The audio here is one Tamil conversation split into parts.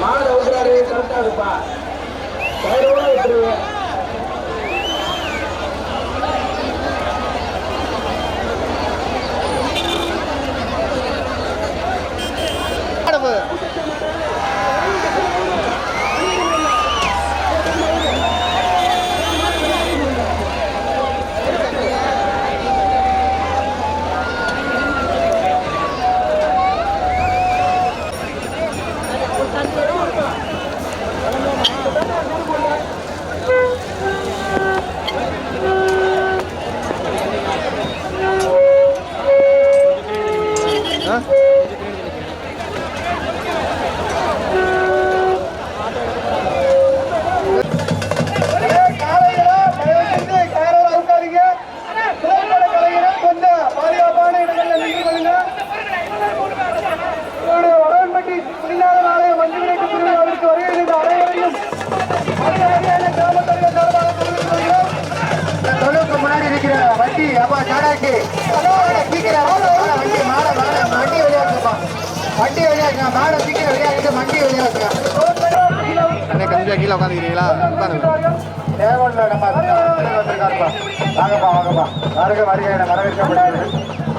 மாடு அவுக்குறாரு கரெக்டா இருப்பா கயிறோட விட்டுருவேன் ¡Vamos! வண்டி அப்பா சாடாக்கி சீக்கிரம் வண்டி மாட மாட வண்டி வெளியாக்குப்பா வண்டி வெளியாக்குங்க மாட சீக்கிரம் வெளியாக்கிட்டு வண்டி வெளியாக்குங்க அண்ணே கஞ்சியா கீழே உட்காந்துக்கிறீங்களா உட்காருங்க. தேவன்ல நம்ம வந்திருக்காருப்பா வாங்கப்பா வாங்கப்பா. வருக வருக என வரவேற்கப்படுகிறது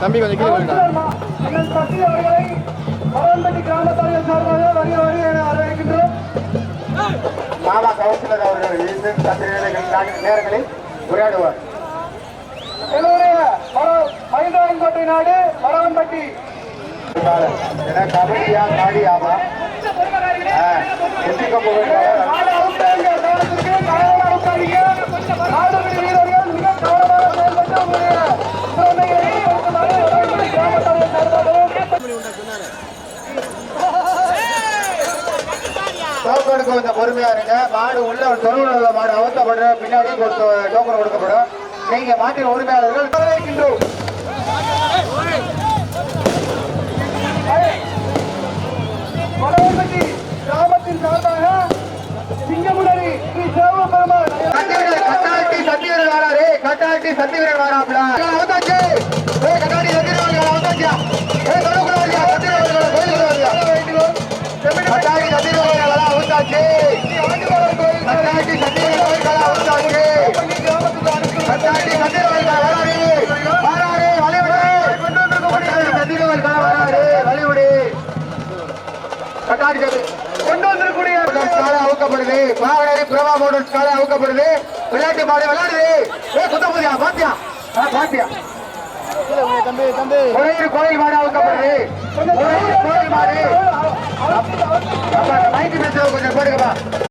தம்பி கொஞ்சம் கீழே வருங்க. கவுன்சிலர் மா- அண்ணன் சக்தி அவர்களை வரவன்பட்டி கிராம தலைவர் சார்பாக வருக வருக என வரவேற்கின்றோம் மாமா கவுன்சிலர் அவர்கள் இன்னும் சற்று நேரங்களில் நேரங்களில் உரையாடுவார். செயல்பட்டு உங்களுடைய திறமையை வெளிப்படுத்துமாறு வரவன்பட்டி கிராம தலைவர் சார்பாகவும் டோக்கனுக்கு கொஞ்சம் பொறுமையா இருங்க. மாடு உள்ள மாடு அவுத்தப்படுற பின்னாடி டோக்கன் கொடுக்கப்படும். நீங்க மாட்டின் உரிமையாளர்கள் வரவேற்கின்றோம். வரவன்பட்டி கிராமத்தின் சார்பாக சிங்கமுனரி ஸ்ரீ சிவபெருமான் சத்தியவீரர் கட்டாட்டி சத்தியவீரர் வாராரு கட்டாட்டி சத்தியவீரர் வாராப்ல அவதாச்சு. கட்டாட்டி கட்டாட்டி சத்தியவீரர் கொண்டு வந்திருக்கூடிய காலை அவுக்கப்படுது. பாவனரி பிரபா மோட்டர்ஸ் காலை அவுக்கப்படுது. விளையாட்டு மாடு விளையாடுது. ஏ குத்தபதியா பாத்தியா? ஆ, பாத்தியா? கோயில் கோயில் மாடு அவுக்கப்படுது. கோயில் கோயில் மாடு. அப்பா, மைக்கு பேசுறது கொஞ்சம் போடுங்கப்பா